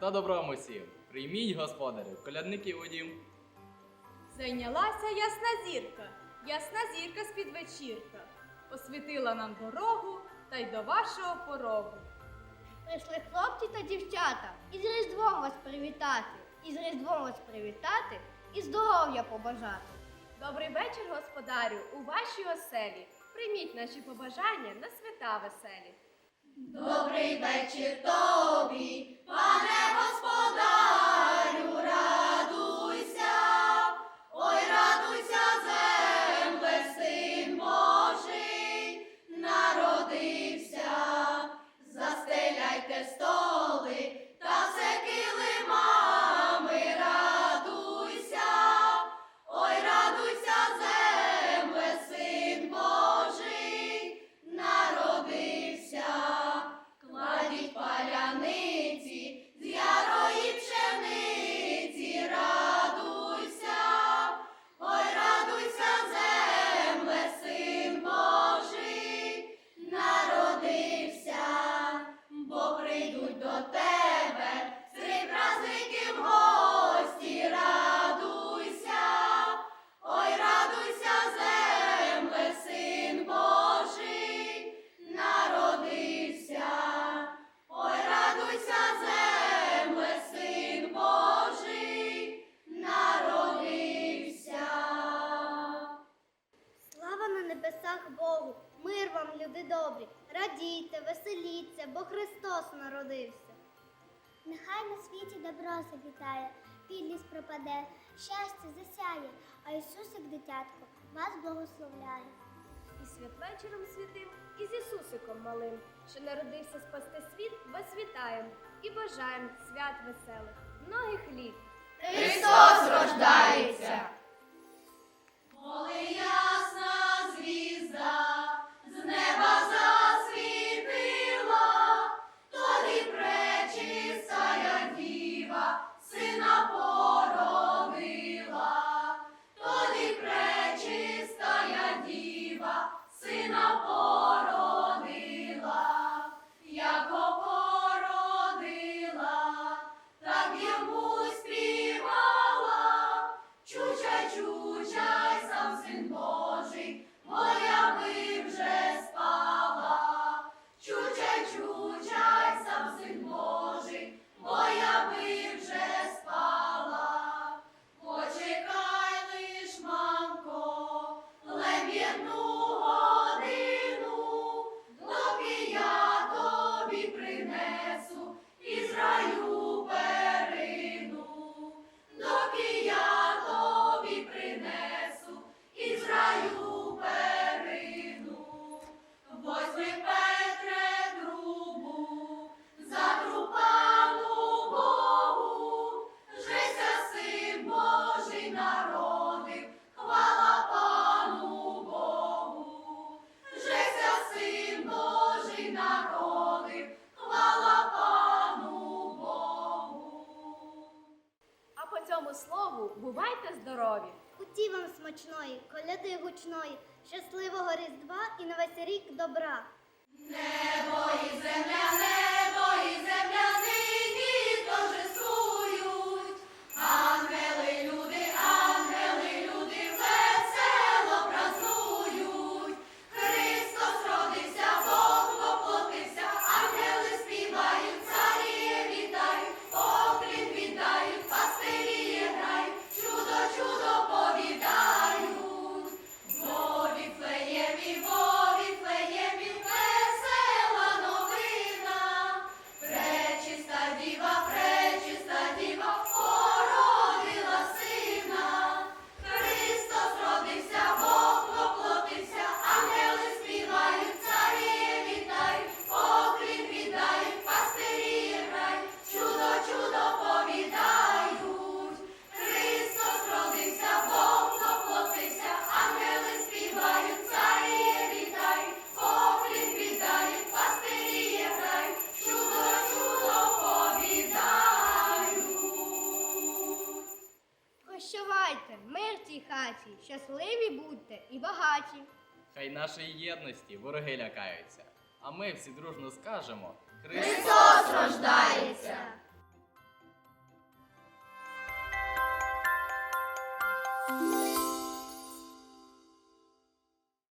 та добром усім. Прийміть, господарю, колядників у дім. Зайнялася ясна зірка, ясна зірка з-під вечірка. Освітила нам дорогу та й до вашого порогу. Прийшли хлопці та дівчата, із Різдвом вас привітати, із Різдвом вас привітати і здоров'я побажати. Добрий вечір, господарю, у вашій оселі. Прийміть наші побажання на свята веселі. Добрий вечір на Богу, мир вам, люди добрі, радійте, веселіться, бо Христос народився. Нехай на світі добро завітає, підлість пропаде, щастя засяє, а Ісусик, дитятко, вас благословляє. І святвечором святим, і з Ісусиком малим, що народився спасти світ, вас вітаєм і бажаєм свят веселих, многих літ. Христос рождається. Слову бувайте здорові! Уті вам смачної, коляди гучної, щасливого Різдва і на весь рік добра. Небо і земля, небо і земля Прощавайте, мир цій хаті, щасливі будьте і багаті. Хай нашої єдності вороги лякаються, а ми всі дружно скажемо Христос